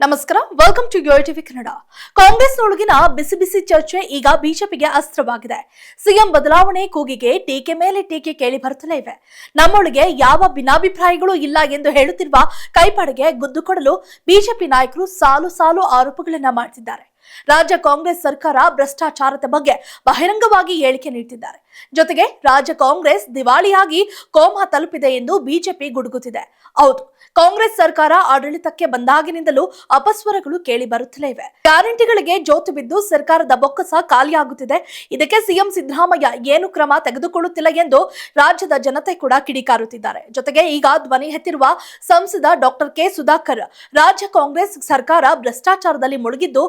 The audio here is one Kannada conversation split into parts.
ನಮಸ್ಕಾರ ವೆಲ್ಕಮ್ ಟು ಟಿವಿ ಕನ್ನಡ ಕಾಂಗ್ರೆಸ್ನೊಳಗಿನ ಬಿಸಿ ಬಿಸಿ ಚರ್ಚೆ ಈಗ ಬಿಜೆಪಿಗೆ ಅಸ್ತ್ರವಾಗಿದೆ. ಸಿಎಂ ಬದಲಾವಣೆ ಕೂಗಿಗೆ ಟೀಕೆ ಮೇಲೆ ಟೀಕೆ ಕೇಳಿ ಬರುತ್ತಲೇ ಇವೆ. ನಮ್ಮೊಳಗೆ ಯಾವ ಭಿನ್ನಾಭಿಪ್ರಾಯಗಳು ಇಲ್ಲ ಎಂದು ಹೇಳುತ್ತಿರುವ ಕೈಪಾಡಿಗೆ ಗುದ್ದು ಕೊಡಲು ಬಿಜೆಪಿ ನಾಯಕರು ಸಾಲು ಸಾಲು ಆರೋಪಗಳನ್ನ ಮಾಡ್ತಿದ್ದಾರೆ. ರಾಜ್ಯ ಕಾಂಗ್ರೆಸ್ ಸರ್ಕಾರ ಭ್ರಷ್ಟಾಚಾರದ ಬಗ್ಗೆ ಬಹಿರಂಗವಾಗಿ ಹೇಳಿಕೆ ನೀಡುತ್ತಿದ್ದಾರೆ ಜೊತೆಗೆ ರಾಜ್ಯ ಕಾಂಗ್ರೆಸ್ ದಿವಾಳಿಯಾಗಿ ಕೋಮಾ ತಲುಪಿದೆ ಎಂದು ಬಿಜೆಪಿ ಗುಡುಗುತ್ತಿದೆ. ಹೌದು, ಕಾಂಗ್ರೆಸ್ ಸರ್ಕಾರ ಆಡಳಿತಕ್ಕೆ ಬಂದಾಗಿನಿಂದಲೂ ಅಪಸ್ವರಗಳು ಕೇಳಿ ಬರುತ್ತಲೇ ಇವೆ. ಗ್ಯಾರಂಟಿಗಳಿಗೆ ಜೋತು ಬಿದ್ದು ಸರ್ಕಾರದ ಬೊಕ್ಕಸ ಖಾಲಿಯಾಗುತ್ತಿದೆ. ಇದಕ್ಕೆ ಸಿಎಂ ಸಿದ್ದರಾಮಯ್ಯ ಏನು ಕ್ರಮ ತೆಗೆದುಕೊಳ್ಳುತ್ತಿಲ್ಲ ಎಂದು ರಾಜ್ಯದ ಜನತೆ ಕೂಡ ಕಿಡಿಕಾರುತ್ತಿದ್ದಾರೆ. ಜೊತೆಗೆ ಈಗ ಧ್ವನಿ ಎತ್ತಿರುವ ಸಂಸದ ಡಾಕ್ಟರ್ ಕೆ ಸುಧಾಕರ್, ರಾಜ್ಯ ಕಾಂಗ್ರೆಸ್ ಸರ್ಕಾರ ಭ್ರಷ್ಟಾಚಾರದಲ್ಲಿ ಮುಳುಗಿದ್ದು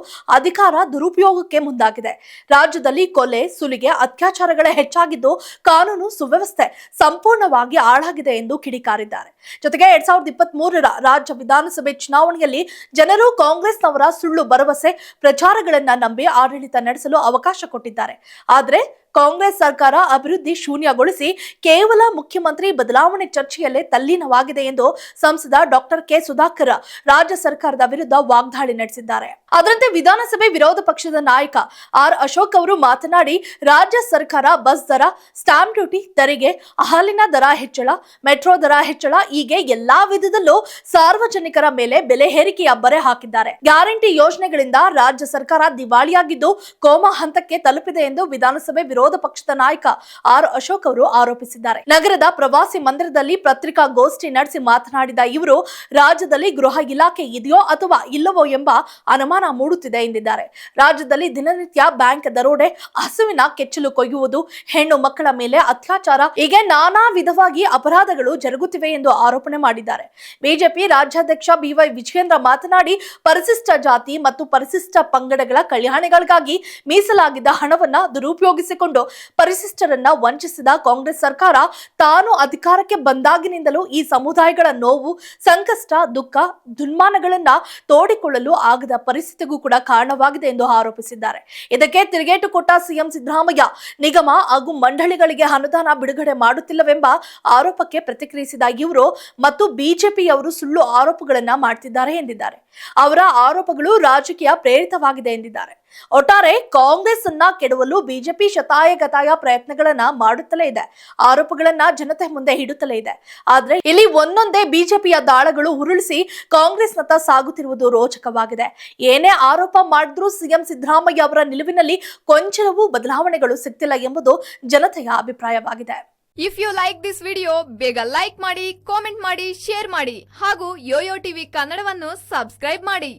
ಅಧಿಕಾರ ದುರುಪಯೋಗಕ್ಕೆ ಮುಂದಾಗಿದೆ. ರಾಜ್ಯದಲ್ಲಿ ಕೊಲೆ, ಸುಲಿಗೆ, ಅತ್ಯಾಚಾರಗಳೇ ಹೆಚ್ಚಾಗಿದ್ದು ಕಾನೂನು ಸುವ್ಯವಸ್ಥೆ ಸಂಪೂರ್ಣವಾಗಿ ಹಾಳಾಗಿದೆ ಎಂದು ಕಿಡಿಕಾರಿದ್ದಾರೆ. ಜೊತೆಗೆ ಎರಡ್ ಸಾವಿರದ ಇಪ್ಪತ್ತ್ ಮೂರರ ರಾಜ್ಯ ವಿಧಾನಸಭೆ ಚುನಾವಣೆಯಲ್ಲಿ ಜನರು ಕಾಂಗ್ರೆಸ್ನವರ ಸುಳ್ಳು ಭರವಸೆ ಪ್ರಚಾರಗಳನ್ನ ನಂಬಿ ಆಡಳಿತ ನಡೆಸಲು ಅವಕಾಶ ಕೊಟ್ಟಿದ್ದಾರೆ. ಆದರೆ ಕಾಂಗ್ರೆಸ್ ಸರ್ಕಾರ ಅಭಿವೃದ್ಧಿ ಶೂನ್ಯಗೊಳಿಸಿ ಕೇವಲ ಮುಖ್ಯಮಂತ್ರಿ ಬದಲಾವಣೆ ಚರ್ಚೆಯಲ್ಲೇ ತಲ್ಲೀನವಾಗಿದೆ ಎಂದು ಸಂಸದ ಡಾಕ್ಟರ್ ಕೆ ಸುಧಾಕರ್ ರಾಜ್ಯ ಸರ್ಕಾರದ ವಿರುದ್ಧ ವಾಗ್ದಾಳಿ ನಡೆಸಿದ್ದಾರೆ. ಅದರಂತೆ ವಿಧಾನಸಭೆ ವಿರೋಧ ಪಕ್ಷದ ನಾಯಕ ಆರ್ ಅಶೋಕ್ ಅವರು ಮಾತನಾಡಿ, ರಾಜ್ಯ ಸರ್ಕಾರ ಬಸ್ ದರ, ಸ್ಟಾಂಪ್ ಡ್ಯೂಟಿ, ತೆರಿಗೆ ಹಾಲಿನ ದರ ಹೆಚ್ಚಳ, ಮೆಟ್ರೋ ದರ ಹೆಚ್ಚಳ ಹೀಗೆ ಎಲ್ಲಾ ವಿಧದಲ್ಲೂ ಸಾರ್ವಜನಿಕರ ಮೇಲೆ ಬೆಲೆ ಹೇರಿಕೆಯ ಬರೆ ಹಾಕಿದ್ದಾರೆ. ಗ್ಯಾರಂಟಿ ಯೋಜನೆಗಳಿಂದ ರಾಜ್ಯ ಸರ್ಕಾರ ದಿವಾಳಿಯಾಗಿದ್ದು ಕೋಮಾ ಹಂತಕ್ಕೆ ತಲುಪಿದೆ ಎಂದು ವಿಧಾನಸಭೆ ವಿರೋಧ ಪಕ್ಷದ ನಾಯಕ ಆರ್ ಅಶೋಕ್ ಅವರು ಆರೋಪಿಸಿದ್ದಾರೆ. ನಗರದ ಪ್ರವಾಸಿ ಮಂದಿರದಲ್ಲಿ ಪತ್ರಿಕಾಗೋಷ್ಠಿ ನಡೆಸಿ ಮಾತನಾಡಿದ ಇವರು, ರಾಜ್ಯದಲ್ಲಿ ಗೃಹ ಇಲಾಖೆ ಇದೆಯೋ ಅಥವಾ ಇಲ್ಲವೋ ಎಂಬ ಅನುಮಾನ ಮೂಡುತ್ತಿದೆ ಎಂದಿದ್ದಾರೆ. ರಾಜ್ಯದಲ್ಲಿ ದಿನನಿತ್ಯ ಬ್ಯಾಂಕ್ ದರೋಡೆ, ಹಸುವಿನ ಕೆಚ್ಚಲು ಕೊಯ್ಯುವುದು, ಹೆಣ್ಣು ಮಕ್ಕಳ ಮೇಲೆ ಅತ್ಯಾಚಾರ, ಹೀಗೆ ನಾನಾ ವಿಧವಾಗಿ ಅಪರಾಧಗಳು ಜರುಗುತ್ತಿವೆ ಎಂದು ಆರೋಪಣೆ ಮಾಡಿದ್ದಾರೆ. ಬಿಜೆಪಿ ರಾಜ್ಯಾಧ್ಯಕ್ಷ ಬಿವೈ ವಿಜಯೇಂದ್ರ ಮಾತನಾಡಿ, ಪರಿಶಿಷ್ಟ ಜಾತಿ ಮತ್ತು ಪರಿಶಿಷ್ಟ ಪಂಗಡಗಳ ಕಲ್ಯಾಣಗಳಿಗಾಗಿ ಮೀಸಲಾಗಿದ್ದ ಹಣವನ್ನ ದುರುಪಯೋಗಿಸಿಕೊಂಡು ಪರಿಶಿಷ್ಟರನ್ನ ವಂಚಿಸಿದ ಕಾಂಗ್ರೆಸ್ ಸರ್ಕಾರ ತಾನು ಅಧಿಕಾರಕ್ಕೆ ಬಂದಾಗಿನಿಂದಲೂ ಈ ಸಮುದಾಯಗಳ ನೋವು, ಸಂಕಷ್ಟ, ದುಃಖ ದುನ್ಮಾನಗಳನ್ನ ತೋಡಿಕೊಳ್ಳಲು ಆಗದ ಪರಿಸ್ಥಿತಿಗೂ ಕೂಡ ಕಾರಣವಾಗಿದೆ ಎಂದು ಆರೋಪಿಸಿದ್ದಾರೆ. ಇದಕ್ಕೆ ತಿರುಗೇಟು ಕೊಟ್ಟ ಸಿಎಂ ಸಿದ್ದರಾಮಯ್ಯ, ನಿಗಮ ಹಾಗೂ ಮಂಡಳಿಗಳಿಗೆ ಅನುದಾನ ಬಿಡುಗಡೆ ಮಾಡುತ್ತಿಲ್ಲವೆಂಬ ಆರೋಪಕ್ಕೆ ಪ್ರತಿಕ್ರಿಯಿಸಿದ ಇವರು ಮತ್ತು ಬಿಜೆಪಿಯವರು ಸುಳ್ಳು ಆರೋಪಗಳನ್ನ ಮಾಡ್ತಿದ್ದಾರೆ ಎಂದಿದ್ದಾರೆ. ಅವರ ಆರೋಪಗಳು ರಾಜಕೀಯ ಪ್ರೇರಿತವಾಗಿದೆ ಎಂದಿದ್ದಾರೆ. ಒಟ್ಟಾರೆ ಕಾಂಗ್ರೆಸ್ ಅನ್ನ ಕೆಡವಲು ಬಿಜೆಪಿ ಶತಾಯಗತಾಯ ಪ್ರಯತ್ನಗಳನ್ನ ಮಾಡುತ್ತಲೇ ಇದೆ. ಆರೋಪಗಳನ್ನ ಜನತೆ ಮುಂದೆ ಇಡುತ್ತಲೇ ಇದೆ. ಆದ್ರೆ ಇಲ್ಲಿ ಒಂದೊಂದೇ ಬಿಜೆಪಿಯ ದಾಳಗಳು ಉರುಳಿಸಿ ಕಾಂಗ್ರೆಸ್ನತ್ತ ಸಾಗುತ್ತಿರುವುದು ರೋಚಕವಾಗಿದೆ. ಏನೇ ಆರೋಪ ಮಾಡಿದ್ರೂ ಸಿಎಂ ಸಿದ್ದರಾಮಯ್ಯ ಅವರ ನಿಲುವಿನಲ್ಲಿ ಕೊಂಚಲವೂ ಬದಲಾವಣೆಗಳು ಸಿಗ್ತಿಲ್ಲ ಎಂಬುದು ಜನತೆಯ ಅಭಿಪ್ರಾಯವಾಗಿದೆ. If you like this video ಬೇಗ ಲೈಕ್ ಮಾಡಿ ಕಾಮೆಂಟ್ ಮಾಡಿ ಶೇರ್ ಮಾಡಿ ಹಾಗೂ ಯೋಯೋ ಟಿವಿ ಕನ್ನಡವನ್ನು ಸಬ್ಸ್ಕ್ರೈಬ್ ಮಾಡಿ.